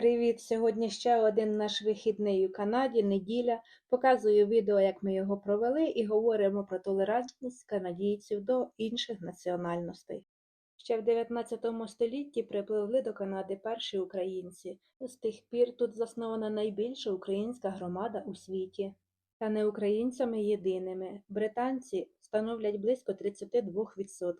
Привіт! Сьогодні ще один наш вихідний у Канаді, неділя. Показую відео, як ми його провели, і говоримо про толерантність канадійців до інших національностей. Ще в 19 столітті припливли до Канади перші українці. З тих пір тут заснована найбільша українська громада у світі. Та не українцями єдиними. Британці становлять близько 32%,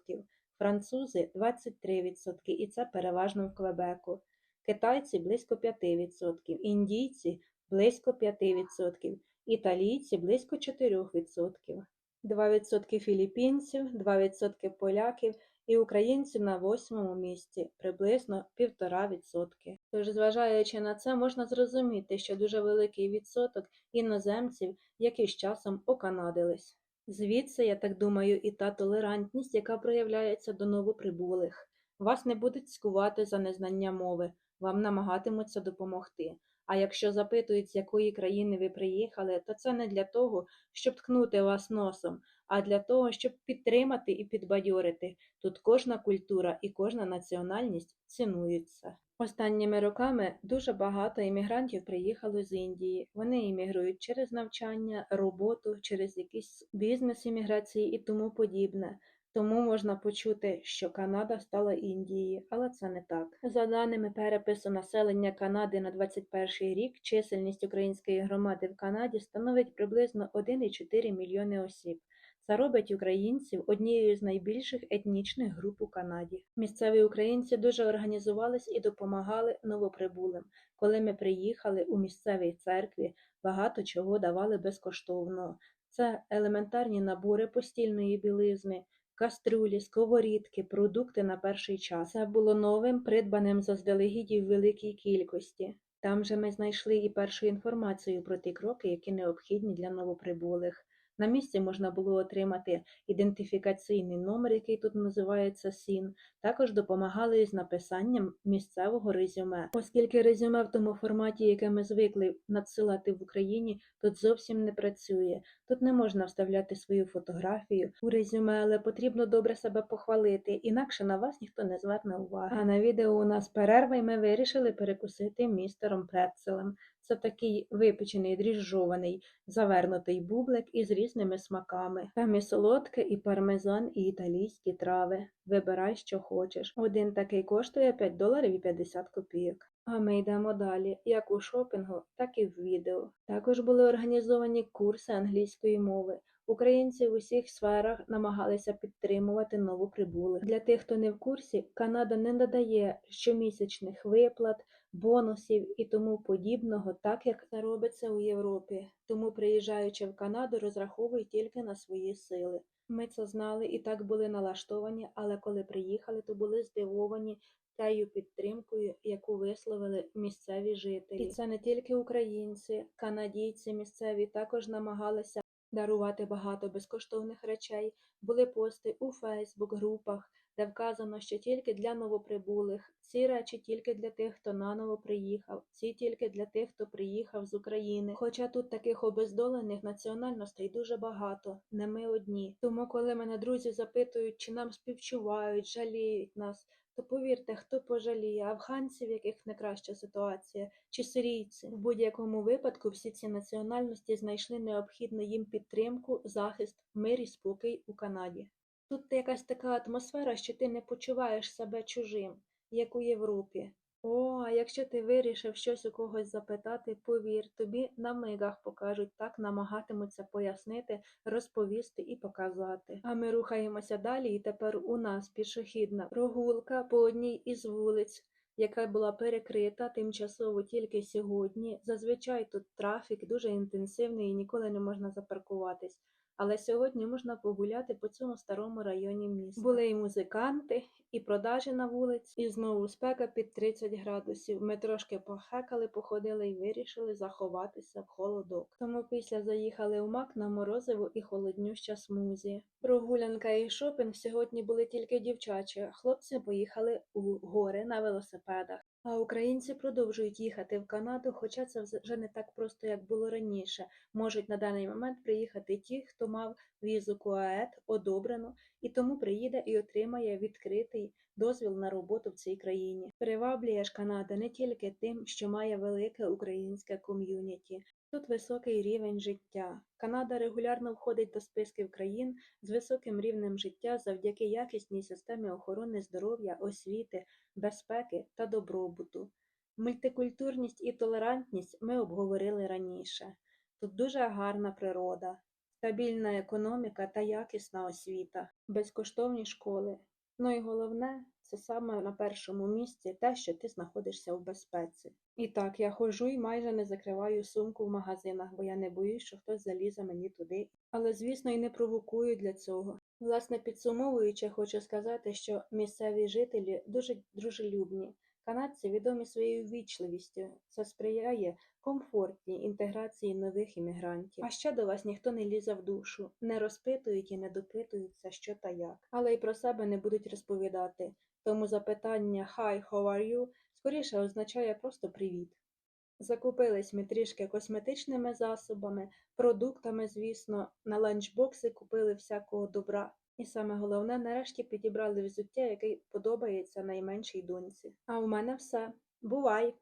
французи 23%, і це переважно в Квебеку. Китайці близько 5%, індійці близько 5%, італійці близько 4%, 2% філіппінців, 2% поляків і українці на восьмому місці, приблизно 1,5%. Тож, зважаючи на це, можна зрозуміти, що дуже великий відсоток іноземців, які з часом оканадились. Звідси, я так думаю, і та толерантність, яка проявляється до новоприбулих. Вас не будуть скувати за незнання мови, вам намагатимуться допомогти. А якщо запитують, з якої країни ви приїхали, то це не для того, щоб ткнути вас носом, а для того, щоб підтримати і підбадьорити. Тут кожна культура і кожна національність цінуються. Останніми роками дуже багато іммігрантів приїхало з Індії. Вони іммігрують через навчання, роботу, через якісь бізнес імміграції і тому подібне. Тому можна почути, що Канада стала Індією, але це не так. За даними перепису населення Канади на 21 рік, чисельність української громади в Канаді становить приблизно 1,4 мільйони осіб. Це робить українців однією з найбільших етнічних груп у Канаді. Місцеві українці дуже організувались і допомагали новоприбулим. Коли ми приїхали у місцевій церкві, багато чого давали безкоштовно. Це елементарні набори постільної білизни, каструлі, сковорідки, продукти на перший час. Це було новим, придбаним заздалегідь в великій кількості. Там же ми знайшли і першу інформацію про ті кроки, які необхідні для новоприбулих. На місці можна було отримати ідентифікаційний номер, який тут називається СІН. Також допомагали з написанням місцевого резюме. Оскільки резюме в тому форматі, яке ми звикли надсилати в Україні, тут зовсім не працює. Тут не можна вставляти свою фотографію у резюме, але потрібно добре себе похвалити, інакше на вас ніхто не зверне уваги. А на відео у нас перерва, і ми вирішили перекусити містером Претцелем. Це такий випечений, дріжджований, завернутий бублик із різними смаками. Там і солодке, і пармезан, і італійські трави. Вибирай, що хочеш. Один такий коштує 5 доларів і 50 копійок. А ми йдемо далі, як у шопінгу, так і в відео. Також були організовані курси англійської мови. Українці в усіх сферах намагалися підтримувати новоприбулих. Для тих, хто не в курсі, Канада не надає щомісячних виплат, бонусів і тому подібного, так як це робиться у Європі. Тому, приїжджаючи в Канаду, розраховуй тільки на свої сили. Ми це знали і так були налаштовані, але коли приїхали, то були здивовані тією підтримкою, яку висловили місцеві жителі. І це не тільки українці, канадійці місцеві також намагалися дарувати багато безкоштовних речей. Були пости у Фейсбук-групах, де вказано, що тільки для новоприбулих, ці речі тільки для тих, хто наново приїхав, ці тільки для тих, хто приїхав з України. Хоча тут таких обездолених національностей дуже багато, не ми одні. Тому, коли мене друзі запитують, чи нам співчувають, жаліють нас. То повірте, хто пожаліє афганців, яких не краща ситуація, чи сирійці. В будь-якому випадку всі ці національності знайшли необхідну їм підтримку, захист, мир і спокій у Канаді. Тут якась така атмосфера, що ти не почуваєш себе чужим, як у Європі. О, а якщо ти вирішив щось у когось запитати, повір, тобі на мигах покажуть, так намагатимуться пояснити, розповісти і показати. А ми рухаємося далі, і тепер у нас пішохідна прогулка по одній із вулиць, яка була перекрита тимчасово тільки сьогодні. Зазвичай тут трафік дуже інтенсивний і ніколи не можна запаркуватись. Але сьогодні можна погуляти по цьому старому районі міста. Були і музиканти, і продажі на вулиці, і знову спека під 30 градусів. Ми трошки похекали, походили і вирішили заховатися в холодок. Тому після заїхали у мак на морозиву і холоднюща смузі. Прогулянка і шопінг сьогодні були тільки дівчачі. Хлопці поїхали у гори на велосипедах. А українці продовжують їхати в Канаду, хоча це вже не так просто, як було раніше. Можуть на даний момент приїхати ті, хто мав візу КУАЕД одобрену, і тому приїде і отримає відкритий дозвіл на роботу в цій країні. Приваблює ж Канада не тільки тим, що має велике українське ком'юніті. Тут високий рівень життя. Канада регулярно входить до списків країн з високим рівнем життя завдяки якісній системі охорони здоров'я, освіти, безпеки та добробуту. Мультикультурність і толерантність ми обговорили раніше. Тут дуже гарна природа, стабільна економіка та якісна освіта, безкоштовні школи. Ну і головне, це саме на першому місці те, що ти знаходишся в безпеці. І так, я ходжу і майже не закриваю сумку в магазинах, бо я не боюсь, що хтось залізе мені туди. Але, звісно, і не провокую для цього. Власне, підсумовуючи, хочу сказати, що місцеві жителі дуже дружелюбні. Канадці відомі своєю ввічливістю. Це сприяє комфортній інтеграції нових іммігрантів. А ще до вас ніхто не лізе в душу, не розпитують і не допитуються, що та як. Але й про себе не будуть розповідати. Тому запитання «Hi, how are you?» скоріше означає просто привіт. Закупились ми трішки косметичними засобами, продуктами, звісно, на ланчбокси купили всякого добра. І саме головне, нарешті підібрали взуття, яке подобається найменшій доньці. А у мене все. Бувай!